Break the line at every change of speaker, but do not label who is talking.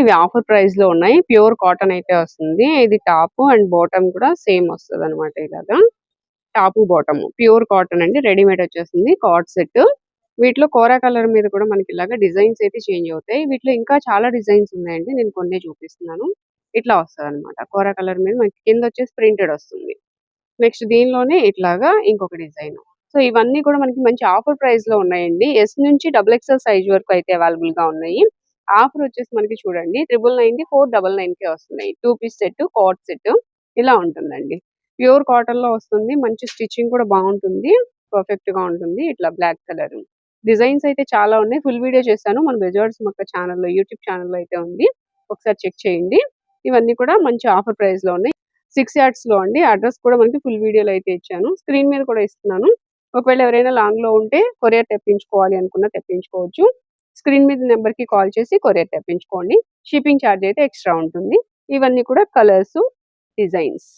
ఇవి ఆఫర్ ప్రైస్లో ఉన్నాయి. ప్యూర్ కాటన్ అయితే వస్తుంది. ఇది టాప్ అండ్ బాటమ్ కూడా సేమ్ వస్తుంది అనమాట ఇలాగా టాప్ బాటమ్ ప్యూర్ కాటన్ అండి. రెడీమేడ్ వచ్చేస్తుంది. Cot set. వీటిలో కోరా కలర్ మీద కూడా మనకి ఇలాగా డిజైన్స్ అయితే చేంజ్ అవుతాయి. వీటిలో ఇంకా చాలా డిజైన్స్ ఉన్నాయండి. నేను కొన్ని చూపిస్తున్నాను. ఇట్లా వస్తుంది అనమాట కోరా కలర్ మీద మనకి కింద వచ్చేసి ప్రింటెడ్ వస్తుంది. నెక్స్ట్ దీనిలోనే ఇట్లాగా ఇంకొక డిజైన్. సో ఇవన్నీ కూడా మనకి మంచి ఆఫర్ ప్రైస్లో ఉన్నాయండి. ఎస్ నుంచి డబుల్ ఎక్స్ఎల్ సైజ్ వరకు అయితే అవైలబుల్గా ఉన్నాయి. ఆఫర్ వచ్చేసి మనకి చూడండి ట్రిపుల్ నైన్కి ఫోర్ డబల్ నైన్కి వస్తున్నాయి. Two piece set cot set ఇలా ఉంటుందండి. ప్యూర్ కాటన్లో వస్తుంది మంచి స్టిచ్చింగ్ కూడా బాగుంటుంది పర్ఫెక్ట్గా ఉంటుంది ఇట్లా బ్లాక్ కలర్ డిజైన్స్ అయితే చాలా ఉన్నాయి. ఫుల్ వీడియో చేశాను. మన బెజార్డ్స్ మొక్క ఛానల్లో యూట్యూబ్ ఛానల్లో అయితే ఉంది. ఒకసారి చెక్ చేయండి. ఇవన్నీ కూడా మంచి ఆఫర్ ప్రైస్లో ఉన్నాయి. సిక్స్ యార్డ్స్లో అండి. అడ్రస్ కూడా మనకి ఫుల్ వీడియోలో అయితే ఇచ్చాను. స్క్రీన్ మీద కూడా ఇస్తున్నాను. ఒకవేళ ఎవరైనా లాంగ్లో ఉంటే కొరియర్ తెప్పించుకోవాలి అనుకున్నా తెప్పించుకోవచ్చు. స్క్రీన్ మీద నెంబర్కి కాల్ చేసి కొరియర్ తెప్పించుకోండి. షిప్పింగ్ ఛార్జ్ అయితే ఎక్స్ట్రా ఉంటుంది. ఇవన్నీ కూడా కలర్స్ డిజైన్స్.